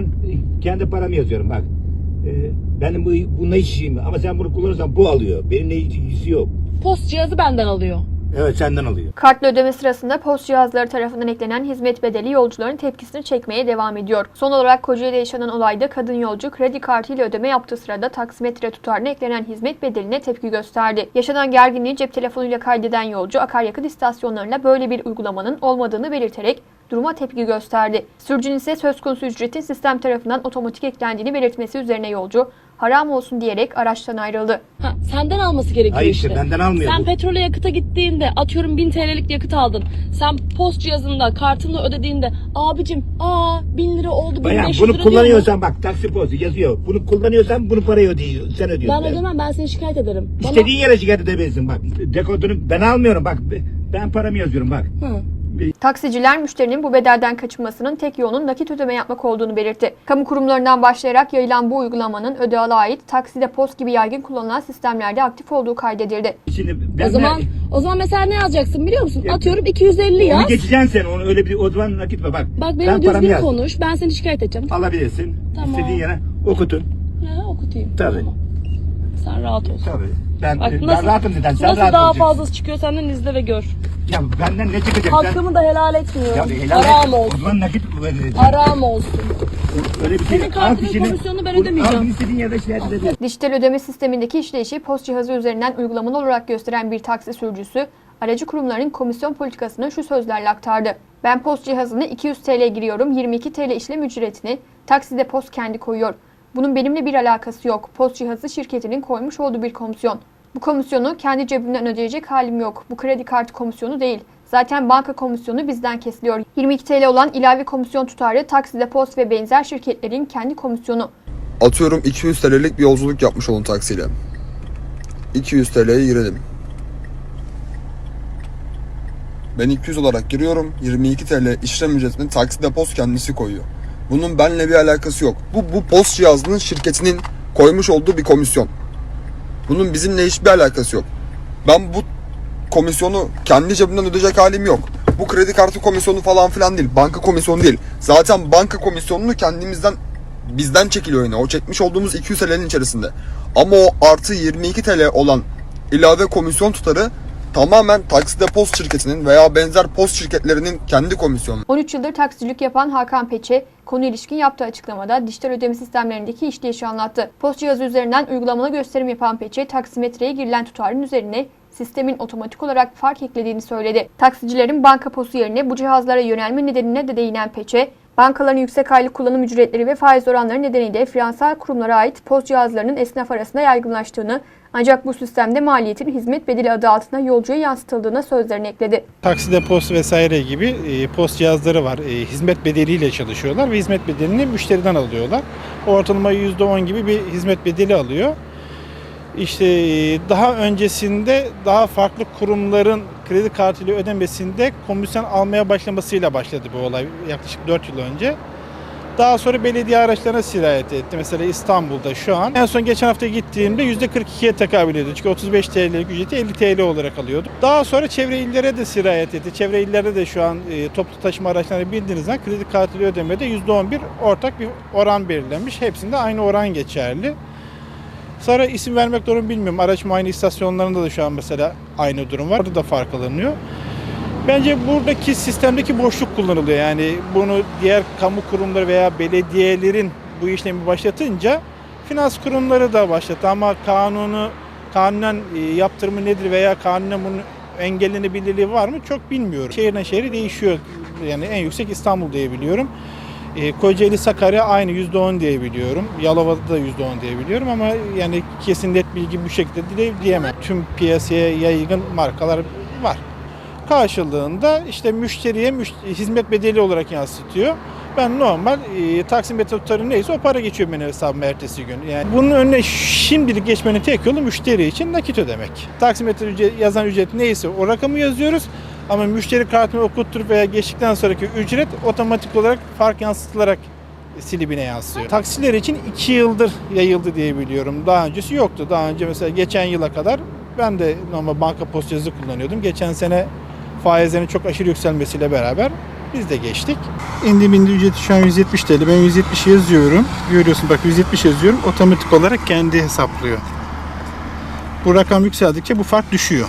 ben kendi paramı yazıyorum bak. Ee, benim bu bununla hiç işim yok. ama sen bunu kullanırsan bu alıyor. Benimle hiç ilgisi yok. Post cihazı benden alıyor. Evet senden alıyor. Kartla ödeme sırasında post cihazları tarafından eklenen hizmet bedeli yolcuların tepkisini çekmeye devam ediyor. Son olarak Kocaeli'de yaşanan olayda kadın yolcu kredi kartıyla ödeme yaptığı sırada taksimetre tutarına eklenen hizmet bedeline tepki gösterdi. Yaşanan gerginliği cep telefonuyla kaydeden yolcu akaryakıt istasyonlarına böyle bir uygulamanın olmadığını belirterek duruma tepki gösterdi. Sürücünün ise söz konusu ücretin sistem tarafından otomatik eklendiğini belirtmesi üzerine yolcu haram olsun diyerek araçtan ayrıldı. Ha, senden alması gerekiyor Hayır işte. işte benden almıyor Sen bu. petrole yakıta gittiğinde atıyorum 1000 TL'lik yakıt aldın. Sen post cihazında kartınla ödediğinde abicim aa 1000 lira oldu Bayan 1500 bunu lira diyor kullanıyorsan bak taksi pozu yazıyor. Bunu kullanıyorsan bunu parayı ödüyor. Sen ödüyorsun. Ben ödemem ben seni şikayet ederim. Bana... İstediğin yere şikayet edebilirsin bak. Dekodunu ben almıyorum bak. Ben paramı yazıyorum bak. Hı. Taksiciler müşterinin bu bedelden kaçınmasının tek yolunun nakit ödeme yapmak olduğunu belirtti. Kamu kurumlarından başlayarak yayılan bu uygulamanın ödeala ait takside post gibi yaygın kullanılan sistemlerde aktif olduğu kaydedildi. Şimdi ben O zaman o zaman mesela ne yazacaksın biliyor musun? Ya- Atıyorum 250 onu yaz. geçeceksin sen onu öyle bir o zaman nakit bak. Bak ben benim paramı düzgün konuş. Ben seni şikayet edeceğim. Alabilirsin. Tamam. İstediğin yere okutun. Ya okutayım. Tabii. Tamam. Sen rahat ol. Tabii. Ben, Bak ben nasıl, rahatım neden? Sen nasıl rahat daha olacaksın. fazlası çıkıyor senden izle ve gör. Ya benden ne çıkacak? Hakkımı da helal etmiyorum. Ya helal Haram et. O olsun. zaman nakit vereceksin. Haram olsun. Öyle bir şey. Senin kartının komisyonunu ben ödemeyeceğim. Al istediğin yerde şikayet edebilirsin. Dijital ödeme sistemindeki işleyişi post cihazı üzerinden uygulamalı olarak gösteren bir taksi sürücüsü, aracı kurumların komisyon politikasını şu sözlerle aktardı. Ben post cihazını 200 TL giriyorum, 22 TL işlem ücretini takside post kendi koyuyor. Bunun benimle bir alakası yok. Post cihazı şirketinin koymuş olduğu bir komisyon. Bu komisyonu kendi cebimden ödeyecek halim yok. Bu kredi kartı komisyonu değil. Zaten banka komisyonu bizden kesiliyor. 22 TL olan ilave komisyon tutarı takside post ve benzer şirketlerin kendi komisyonu. Atıyorum 200 TL'lik bir yolculuk yapmış olun taksiyle. 200 TL'ye girelim. Ben 200 olarak giriyorum. 22 TL işlem ücretini taksi depoz kendisi koyuyor. Bunun benimle bir alakası yok. Bu, bu post cihazının şirketinin koymuş olduğu bir komisyon. Bunun bizimle hiçbir alakası yok. Ben bu komisyonu kendi cebimden ödeyecek halim yok. Bu kredi kartı komisyonu falan filan değil. Banka komisyonu değil. Zaten banka komisyonunu kendimizden bizden çekiliyor yine. O çekmiş olduğumuz 200 TL'nin içerisinde. Ama o artı 22 TL olan ilave komisyon tutarı tamamen taksi depoz şirketinin veya benzer post şirketlerinin kendi komisyonu. 13 yıldır taksicilik yapan Hakan Peçe, konu ilişkin yaptığı açıklamada dijital ödeme sistemlerindeki işleyişi anlattı. Post cihazı üzerinden uygulamalı gösterim yapan Peçe, taksimetreye girilen tutarın üzerine sistemin otomatik olarak fark eklediğini söyledi. Taksicilerin banka posu yerine bu cihazlara yönelme nedenine de değinen Peçe, bankaların yüksek aylık kullanım ücretleri ve faiz oranları nedeniyle finansal kurumlara ait post cihazlarının esnaf arasında yaygınlaştığını ancak bu sistemde maliyetin hizmet bedeli adı altında yolcuya yansıtıldığına sözlerini ekledi. Takside post vesaire gibi e, post cihazları var. E, hizmet bedeliyle çalışıyorlar ve hizmet bedelini müşteriden alıyorlar. Ortalama %10 gibi bir hizmet bedeli alıyor. İşte daha öncesinde daha farklı kurumların kredi kartıyla ödemesinde komisyon almaya başlamasıyla başladı bu olay yaklaşık 4 yıl önce. Daha sonra belediye araçlarına sirayet etti. Mesela İstanbul'da şu an. En son geçen hafta gittiğimde %42'ye tekabül ediyordu. Çünkü 35 TL'lik ücreti 50 TL olarak alıyordu. Daha sonra çevre illere de sirayet etti. Çevre illerde de şu an e, toplu taşıma araçlarına bindiğiniz zaman kredi kartıyla ödemede %11 ortak bir oran belirlenmiş. Hepsinde aynı oran geçerli. Sonra isim vermek doğru mu bilmiyorum. Araç muayene istasyonlarında da şu an mesela aynı durum var. Orada da fark alınıyor. Bence buradaki sistemdeki boşluk kullanılıyor. Yani bunu diğer kamu kurumları veya belediyelerin bu işlemi başlatınca finans kurumları da başlattı ama kanunu kanunen e, yaptırımı nedir veya kanunen bunun engellenebilirliği var mı çok bilmiyorum. Şehirden şehre değişiyor. Yani en yüksek İstanbul diye biliyorum. E, Kocaeli Sakarya aynı %10 diye biliyorum. Yalova'da da %10 diye biliyorum ama yani kesin net bilgi bu şekilde dile- diyemem. Tüm piyasaya yaygın markalar var karşılığında işte müşteriye müş- hizmet bedeli olarak yansıtıyor. Ben normal e, taksimetre tutarı neyse o para geçiyor benim hesabıma ertesi gün. Yani bunun önüne şimdilik geçmenin tek yolu müşteri için nakit ödemek. Taksimetre ücret, yazan ücret neyse o rakamı yazıyoruz. Ama müşteri kartını okutturup veya geçtikten sonraki ücret otomatik olarak fark yansıtılarak silibine yansıyor. Taksiler için 2 yıldır yayıldı diye biliyorum. Daha öncesi yoktu. Daha önce mesela geçen yıla kadar ben de normal banka post cihazı kullanıyordum. Geçen sene faizlerin çok aşırı yükselmesiyle beraber Biz de geçtik. İndi bindi ücreti şu an 170 TL. Ben 170 yazıyorum. Görüyorsun bak 170 yazıyorum. Otomatik olarak kendi hesaplıyor. Bu rakam yükseldikçe bu fark düşüyor.